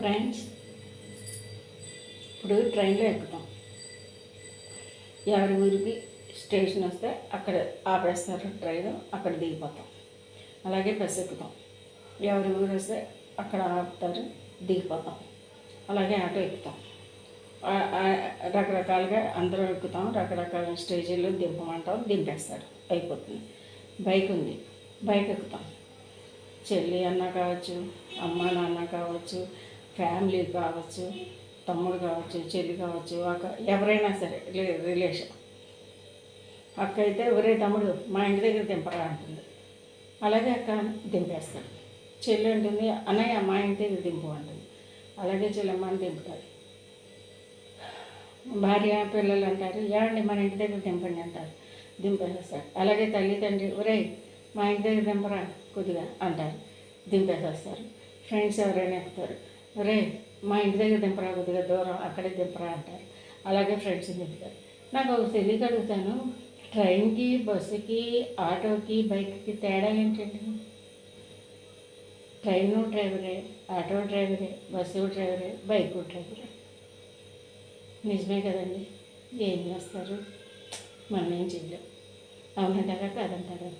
Friends ఇప్పుడు ట్రైన్లో ఎక్కుతాం. ఎవరి ఊరికి స్టేషన్ వస్తే అక్కడ ఆపేస్తారు ట్రైన్ అక్కడ దిగిపోతాం. అలాగే బస్ ఎక్కుతాం. ఎవరి ఊరు వస్తే అక్కడ ఆపుతారు దిగిపోతాం. అలాగే ఆటో ఎక్కుతాం. రకరకాలుగా అందరూ ఎక్కుతాం రకరకాల స్టేజీల్లో దింపమంటాం దింపేస్తారు. అయిపోతుంది. బైక్ ఉంది బైక్ ఎక్కుతాం. చెల్లి అన్న కావచ్చు అమ్మ నాన్న కావచ్చు ఫ్యామిలీ కావచ్చు తమ్ముడు కావచ్చు చెల్లి కావచ్చు అక్క ఎవరైనా సరే రిలేషన్. అక్క అయితే ఎవరే తమ్ముడు మా ఇంటి దగ్గర దింపరా అంటుంది. అలాగే అక్క దింపేస్తాడు చెల్లి ఉంటుంది అన్నయ్య మా ఇంటి దగ్గర దింపు అంటుంది. అలాగే చెల్లెమ్మని దింపుతారు భార్య పిల్లలు అంటారు ఏమండి మన ఇంటి దగ్గర దింపండి అంటారు. దింపేసేస్తారు. అలాగే తల్లిదండ్రి ఒరే ఒరేయ్ మా ఇంటి దగ్గర దింపరా కొద్దిగా అంటారు. దింపేసేస్తారు. ఫ్రెండ్స్ ఎవరైనా ఎక్కుతారు. రే మా ఇంటి దగ్గర దింపరా కొద్దిగా దూరం అక్కడే దింపరా అంటారు. అలాగే ఫ్రెండ్స్ దింపుతారు నాకు ఒక తెలియక అడుగుతాను ట్రైన్కి బస్సుకి ఆటోకి బైక్కి తేడా ఏంటండి? ట్రైను డ్రైవరే ఆటో డ్రైవరే బస్సు డ్రైవరే బైక్ డ్రైవరే. నిజమే కదండి? ఏం చేస్తారు? మనం ఏం చేయలేం. అవునంటారా? కాదంటారా?